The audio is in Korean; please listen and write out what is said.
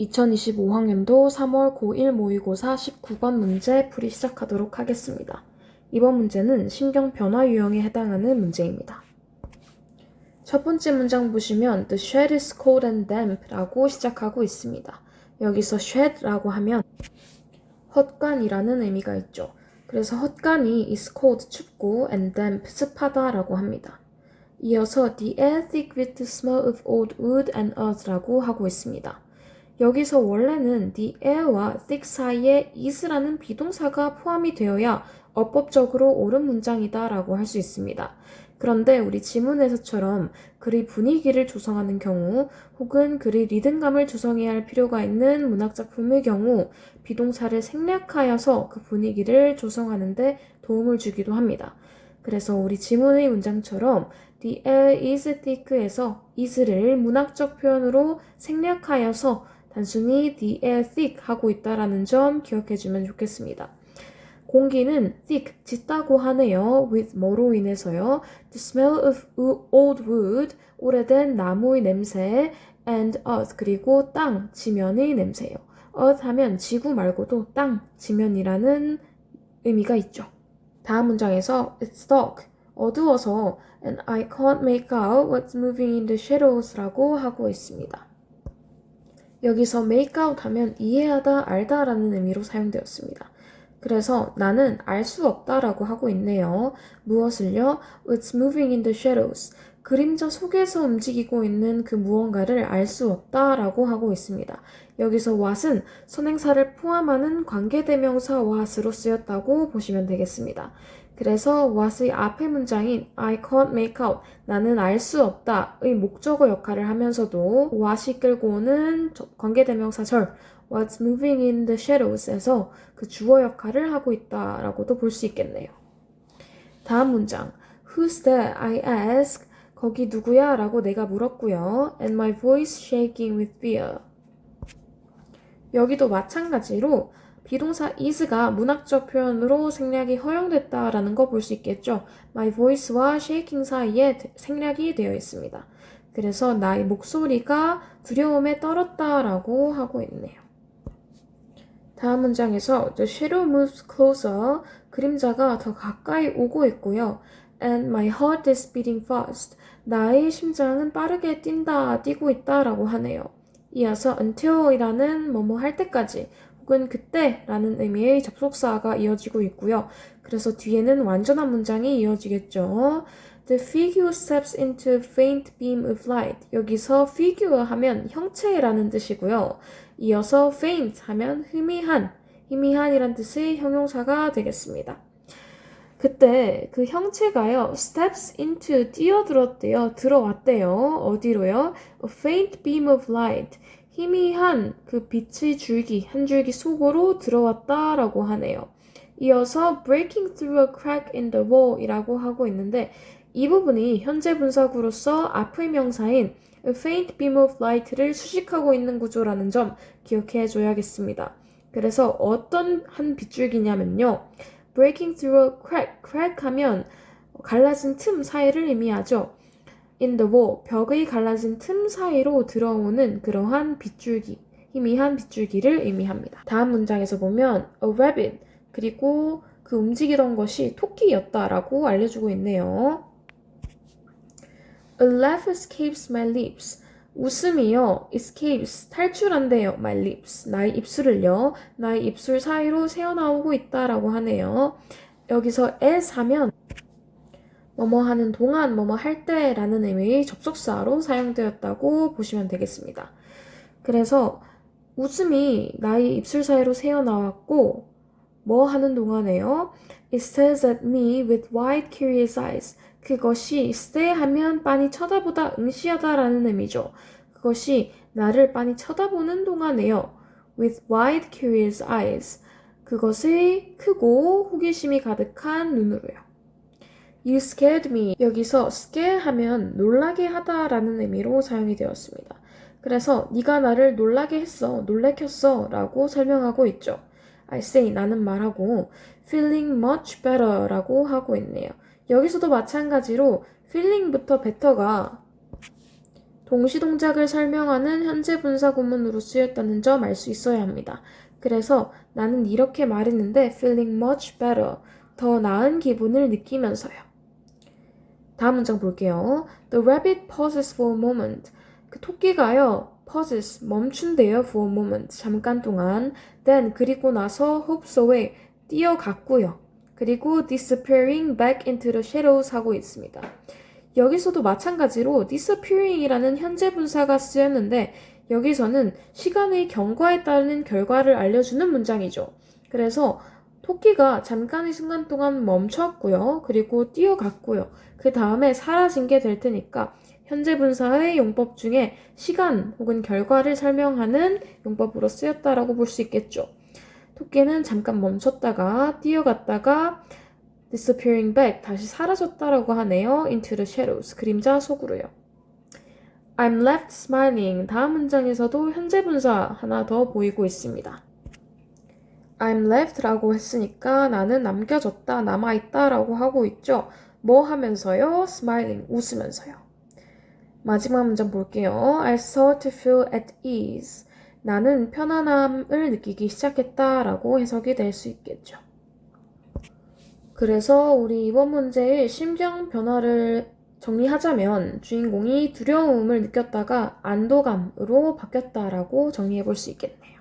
2025학년도 3월 고1 모의고사 19번 문제 풀이 시작하도록 하겠습니다. 이번 문제는 신경 변화 유형에 해당하는 문제입니다. 첫 번째 문장 보시면 The shed is cold and damp 라고 시작하고 있습니다. 여기서 shed라고 하면 헛간이라는 의미가 있죠. 그래서 헛간이 is cold 춥고 and damp 습하다 라고 합니다. 이어서 the air thick with the smell of old wood and earth 라고 하고 있습니다. 여기서 원래는 the air와 thick 사이에 is라는 비동사가 포함이 되어야 어법적으로 옳은 문장이다 라고 할 수 있습니다. 그런데 우리 지문에서처럼 글의 분위기를 조성하는 경우 혹은 글의 리듬감을 조성해야 할 필요가 있는 문학작품의 경우 비동사를 생략하여서 그 분위기를 조성하는데 도움을 주기도 합니다. 그래서 우리 지문의 문장처럼 the air is thick에서 is를 문학적 표현으로 생략하여서 단순히 air thick 하고 있다라는 점 기억해주면 좋겠습니다. 공기는 thick, 짙다고 하네요. with 뭐로 인해서요. The smell of old wood, 오래된 나무의 냄새, and earth, 그리고 땅, 지면의 냄새요. earth 하면 지구 말고도 땅, 지면이라는 의미가 있죠. 다음 문장에서 it's dark, 어두워서 and I can't make out what's moving in the shadows 라고 하고 있습니다. 여기서 make out 하면 이해하다, 알다 라는 의미로 사용되었습니다. 그래서 나는 알 수 없다라고 하고 있네요. 무엇을요? It's moving in the shadows. 그림자 속에서 움직이고 있는 그 무언가를 알 수 없다라고 하고 있습니다. 여기서 what은 선행사를 포함하는 관계대명사 what으로 쓰였다고 보시면 되겠습니다. 그래서 what의 앞의 문장인 I can't make out, 나는 알 수 없다의 목적어 역할을 하면서도 what이 끌고 오는 관계대명사 절 What's moving in the shadows에서 그 주어 역할을 하고 있다라고도 볼 수 있겠네요. 다음 문장 Who's that? I ask. 거기 누구야? 라고 내가 물었고요. And my voice shaking with fear. 여기도 마찬가지로 비동사 is가 문학적 표현으로 생략이 허용됐다라는 거 볼 수 있겠죠. My voice와 shaking 사이에 생략이 되어 있습니다. 그래서 나의 목소리가 두려움에 떨었다라고 하고 있네요. 다음 문장에서 the shadow moves closer 그림자가 더 가까이 오고 있고요. and my heart is beating fast 나의 심장은 빠르게 뛴다, 뛰고 있다라고 하네요. 이어서 until이라는 뭐뭐 할 때까지 혹은 그때라는 의미의 접속사가 이어지고 있고요. 그래서 뒤에는 완전한 문장이 이어지겠죠. The figure steps into faint beam of light. 여기서 figure 하면 형체라는 뜻이고요. 이어서 faint 하면 희미한, 희미한이란 뜻의 형용사가 되겠습니다. 그때 그 형체가요, steps into 뛰어들었대요. 들어왔대요. 어디로요? A faint beam of light. 희미한 그 빛의 줄기, 한 줄기 속으로 들어왔다라고 하네요. 이어서 breaking through a crack in the wall 이라고 하고 있는데 이 부분이 현재 분사구로서 앞의 명사인 a faint beam of light를 수식하고 있는 구조라는 점 기억해 줘야겠습니다. 그래서 어떤 한 빗줄기냐면요. breaking through a crack, crack 하면 갈라진 틈 사이를 의미하죠. In the wall, 벽의 갈라진 틈 사이로 들어오는 그러한 빗줄기, 희미한 빗줄기를 의미합니다. 다음 문장에서 보면 a rabbit, 그리고 그 움직이던 것이 토끼였다라고 알려주고 있네요. A laugh escapes my lips. 웃음이요, escapes, 탈출한대요, my lips. 나의 입술을요, 나의 입술 사이로 새어나오고 있다라고 하네요. 여기서 as 하면 뭐뭐 하는 동안, 뭐뭐 할 때라는 의미의 접속사로 사용되었다고 보시면 되겠습니다. 그래서 웃음이 나의 입술 사이로 새어나왔고, 뭐 하는 동안에요? It stares at me with wide curious eyes. 그것이 stare 하면 빤히 쳐다보다 응시하다라는 의미죠. 그것이 나를 빤히 쳐다보는 동안에요. with wide curious eyes. 그것의 크고 호기심이 가득한 눈으로요. You scared me. 여기서 scare 하면 놀라게 하다라는 의미로 사용이 되었습니다. 그래서 네가 나를 놀라게 했어, 놀래켰어 라고 설명하고 있죠. I say 나는 말하고 feeling much better 라고 하고 있네요. 여기서도 마찬가지로 feeling부터 better가 동시 동작을 설명하는 현재 분사 구문으로 쓰였다는 점 알 수 있어야 합니다. 그래서 나는 이렇게 말했는데 feeling much better. 더 나은 기분을 느끼면서요. 다음 문장 볼게요. The rabbit pauses for a moment. 그 토끼가요. pauses 멈춘대요 for a moment. 잠깐 동안. then 그리고 나서 hopes away 뛰어갔고요. 그리고 disappearing back into the shadows 하고 있습니다. 여기서도 마찬가지로 disappearing이라는 현재 분사가 쓰였는데 여기서는 시간의 경과에 따른 결과를 알려주는 문장이죠. 그래서 토끼가 잠깐의 순간 동안 멈췄고요. 그리고 뛰어갔고요. 그 다음에 사라진 게 될 테니까 현재 분사의 용법 중에 시간 혹은 결과를 설명하는 용법으로 쓰였다라고 볼 수 있겠죠. 토끼는 잠깐 멈췄다가 뛰어갔다가 disappearing back 다시 사라졌다라고 하네요. into the shadows 그림자 속으로요. I'm left smiling 다음 문장에서도 현재 분사 하나 더 보이고 있습니다. I'm left라고 했으니까 나는 남겨졌다, 남아있다라고 하고 있죠. 뭐 하면서요? smiling, 웃으면서요. 마지막 문장 볼게요. I start to feel at ease. 나는 편안함을 느끼기 시작했다라고 해석이 될 수 있겠죠. 그래서 우리 이번 문제의 심경 변화를 정리하자면 주인공이 두려움을 느꼈다가 안도감으로 바뀌었다라고 정리해 볼 수 있겠네요.